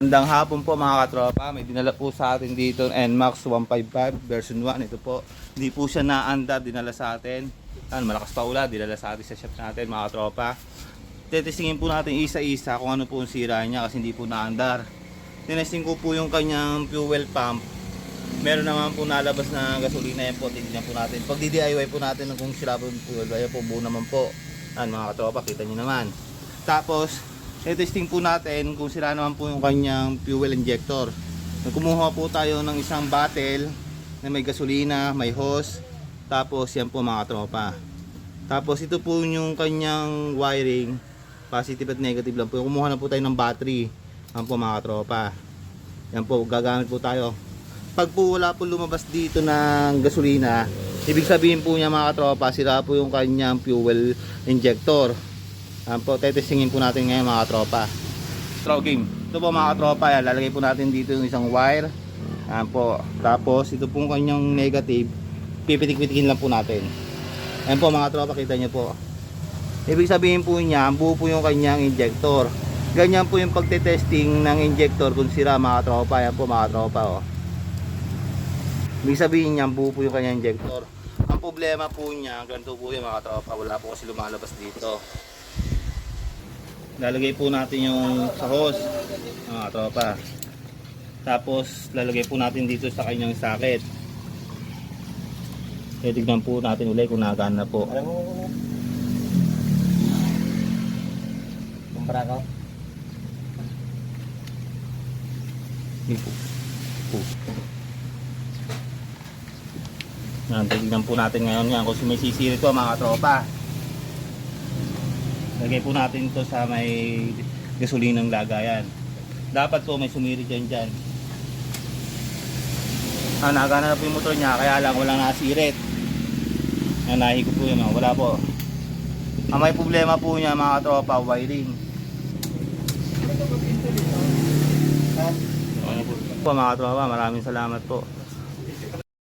Magandang hapon po mga katropa. May dinala po sa atin dito NMAX 155 version 1. Ito po. Hindi po siya naandar. Dinala sa atin. Ano, malakas pa ula. Dinala sa atin sa shop natin mga katropa. Tetestingin po natin isa-isa kung ano po ang sira niya kasi hindi po naandar. Tinesting ko po yung kanyang fuel pump. Meron naman po nalabas na gasolina yan po. Titignan po natin. Pag DIY po natin kung sira po yung fuel. Ayan po buo naman po. Ano mga katropa. Kita nyo naman. Tapos i-testing po natin kung sila naman po yung kanyang fuel injector. Kumuha po tayo ng isang bottle na may gasolina, may hose, tapos yan po mga tropa. Tapos ito po yung kanyang wiring, positive at negative lang po. Kumuha na po tayo ng battery, yan po mga tropa. Yan po, gagamit po tayo. Pag po wala po lumabas dito ng gasolina, ibig sabihin po niya mga tropa, sira po yung kanyang fuel injector. Yan po, tetestingin po natin ngayon mga tropa. Throw game. Ito po mga tropa, yan, lalagay po natin dito yung isang wire. Yan po. Tapos ito pong kanyang negative, pipitik-pitikin lang po natin. Yan po mga tropa, kita nyo po. Ibig sabihin po niya, buo po yung kanyang injector. Ganyan po yung pagtetesting ng injector kung sira mga tropa. Yan po mga tropa. Oh. Ibig sabihin niya, buo po yung kanyang injector. Ang problema po niya, ganito po yung mga tropa. Wala po kasi lumalabas dito lalagay po natin yung sa hose mga tropa. Tapos lalagay po natin dito sa kanyang socket. E tignan po natin ulit kung nagana po. Alam mo Kumpara ko? Yan, tignan po natin ngayon yan kung may sisiri to mga tropa lagay po natin to sa may gasolinang lagayan dapat po may sumiri dyan dyan ah, nagana na po yung motor niya kaya lang walang nasirit yan nahigo po yun oh. wala po ang may problema po niya mga tropa wiring? Ano po po mga tropa, maraming salamat po.